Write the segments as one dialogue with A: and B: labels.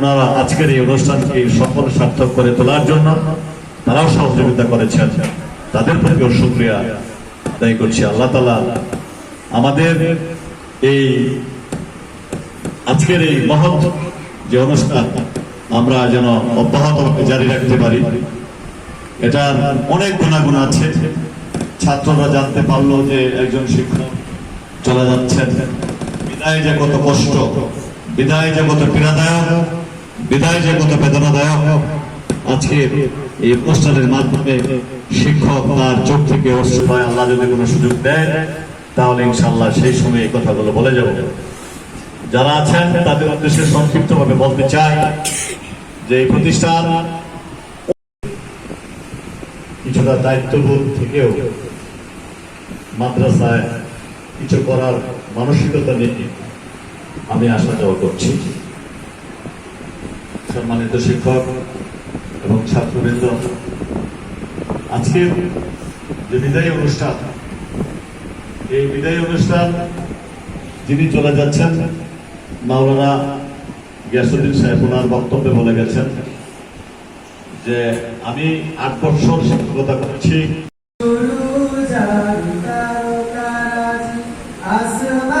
A: ওনারা আজকের এই অনুষ্ঠানকে সফল সার্থক করে তোলার জন্য তারাও সহযোগিতা করেছেন। তাদের প্রতিও শুক্রিয়া আদায় করছি। আল্লাহ তালা আমাদের এই আজকের এই মহৎ যে অনুষ্ঠান আমরা যেন অব্যাহত জারি রাখতে পারি। এটার অনেক গুণাগুণ আছে। ছাত্ররা জানতে পারল যে একজন শিক্ষক চলে যাচ্ছেন। বিদায় যে কত কষ্ট, বিদায় যে কত পীড়াদায়ক বিদায় যে কত বেদনাদায়ক আজকে এই অনুষ্ঠানের মাধ্যমে শিক্ষক তার চোখ থেকে অশ্রু হয় আল্লাহ যদি কোনো সুযোগ দেয়, তাহলে ইনশাল্লাহ সেই সময় এই কথাগুলো বলে যাব। যারা আছেন, তাদের উদ্দেশ্যে সংক্ষিপ্ত ভাবে বলতে চাই যে এই প্রতিষ্ঠান কিছুটা দায়িত্ববোধ থেকেও মাদ্রাসায় কিছু করার মানসিকতা নিয়ে আমি আসা যাওয়া করছি। সম্মানিত শিক্ষক এবং ছাত্রবৃন্দ আজকে যে বিদায়ী অনুষ্ঠান, এই বিদায়ী অনুষ্ঠান যিনি চলে যাচ্ছেন, মাওলানা গিয়াসুদ্দিন সাহেব ওনার বক্তব্যে বলে গেছেন যে, আমি আট বছর শিক্ষকতা করেছি।
B: আসমান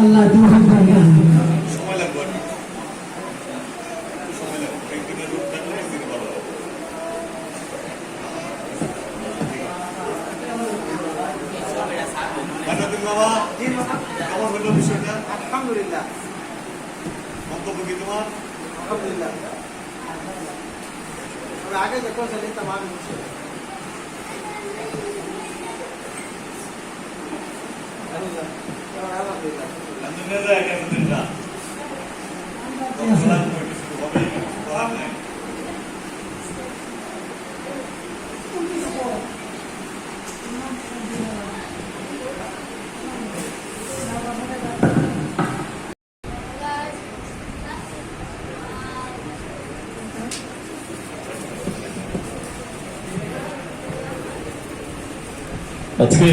B: আল্লাহ দুহাই
C: সময় লাগবে আর কি। একটু সময় লাগবে একদিনের রোদ থাকলে একদিনে ভালো হবে মাইনুদ্দিন বাবা কেমন হলো বিষয়টা
B: আলহামদুলিল্লাহ।
C: মন্তব্য কি তোমার
B: আগে যে করছে নিতাম আমি
C: আলহামদুলিল্লাহ আলহামদুলিল্লাহ সালাম করে শুরু হবে করার নাই
A: আজকে